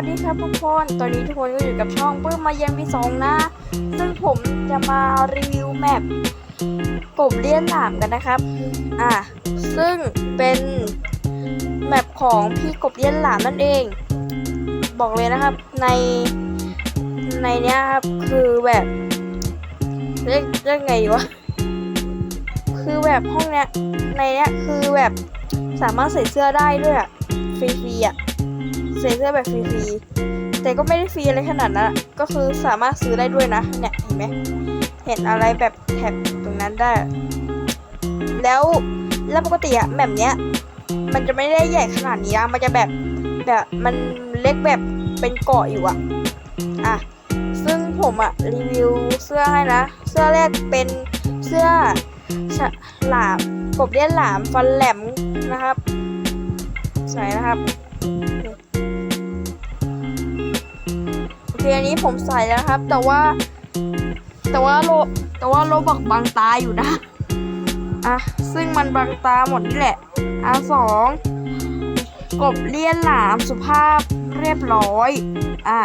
วัสดีครับทุกคน ตอนนี้ทุกคนก็อยู่กับช่องปื้มมาเยี่ยมพี่สองนะ ซึ่งผมจะมารีวิวแมปกบเลี้ยนหลามกันนะครับ อะ ซึ่งเป็นแมปของพี่กบเลี้ยนหลามนั่นเอง บอกเลยนะครับ ในในเนี้ยครับคือแบบเรียกเรียกไงวะ คือแบบห้องเนี้ยในเนี้ยคือแบบสามารถใส่เสื้อได้ด้วยอะฟรีๆอะ ใส่เสื้อแบบฟรีๆแต่ก็ไม่ได้ฟรีอะไรขนาดนั้นอะก็คือสามารถซื้อได้ด้วยนะ เนี่ยเห็นไหมเห็นอะไรแบบแท็บตรงนั้นได้ แล้วแล้วปกติอะแบบเนี้ย มันจะไม่ได้ใหญ่ขนาดนี้นะมันจะแบบแบบมันเล็กแบบเป็นเกาะอยู่อะอะซึ่งผมอะรีวิวเสื้อให้นะ เสื้อแรกเป็นเสื้อฉลามกบเลี้ยนหลามฟันแหลมนะครับใส่นะครับ เคอันนี้ผมใส่แล้วครับ แต่ว่า แต่ว่าโลแต่ว่าโลบักบังตาอยู่นะอะซึ่งมันบังตาหมดนี่แหละอะสองกบเลี้ยนหลามสุภาพเรียบร้อย อะ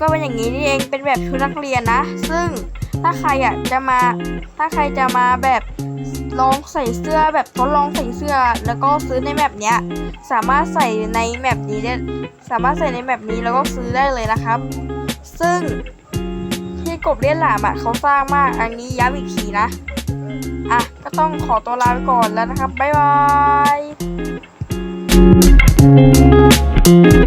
ก็เป็นอย่างนี้นี่เอง เป็นแบบชุดนักเรียนนะ ซึ่งถ้าใครอะจะมา ถ้าใครจะมาแบบ ลองใส่เสื้อแบบทดลองใส่เสื้อ แล้วก็ซื้อในแบบเนี้ย สามารถใส่ในแมปนี้ได้สามารถใส่ในแมปนี้แล้วก็ซื้อได้เลยนะครับ ซึ่งที่กบเลี้ยนหลามอะเขาสร้างมากอันนี้ย้ำอีกทีนะ อะ ก็ต้องขอตัวลาไปก่อนแล้วนะครับ บ๊ายบาย